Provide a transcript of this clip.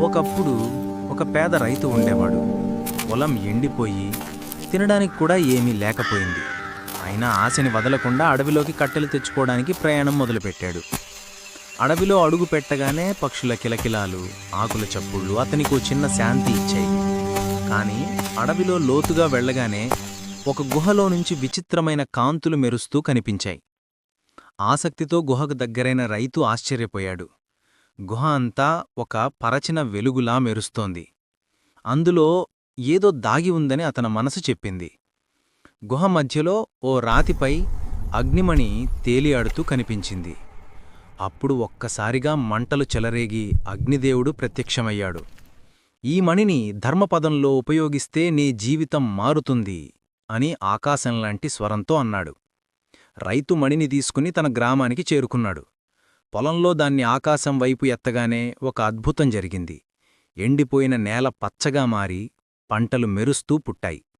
ఒకప్పుడు ఒక పేద రైతు ఉండేవాడు. పొలం ఎండిపోయి తినడానికి కూడా ఏమీ లేకపోయింది. అయినా ఆశని వదలకుండా అడవిలోకి కట్టెలు తెచ్చుకోవడానికి ప్రయాణం మొదలుపెట్టాడు. అడవిలో అడుగు పెట్టగానే పక్షుల కిలకిలాలు ఆకుల చప్పుళ్ళు అతనికి చిన్న శాంతి ఇచ్చాయి. కానీ అడవిలో లోతుగా వెళ్ళగానే ఒక గుహలో నుంచి విచిత్రమైన కాంతులు మెరుస్తూ కనిపించాయి. ఆసక్తితో గుహకు దగ్గరైన రైతు ఆశ్చర్యపోయాడు. గుహ అంతా ఒక పరచిన వెలుగులా మెరుస్తోంది. అందులో ఏదో దాగి ఉందని అతని మనసు చెప్పింది. గుహ మధ్యలో ఓ రాతిపై అగ్నిమణి తేలియాడుతూ కనిపించింది. అప్పుడు ఒక్కసారిగా మంటలు చెలరేగి అగ్నిదేవుడు ప్రత్యక్షమయ్యాడు. ఈ మణిని ధర్మపదంలో ఉపయోగిస్తే నీ జీవితం మారుతుంది అని ఆకాశంలాంటి స్వరంతో అన్నాడు. రైతు మణిని తీసుకుని తన గ్రామానికి చేరుకున్నాడు. పొలంలో దాన్ని ఆకాశం వైపు ఎత్తగానే ఒక అద్భుతం జరిగింది. ఎండిపోయిన నేల పచ్చగా మారి పంటలు మెరుస్తూ పుట్టాయి.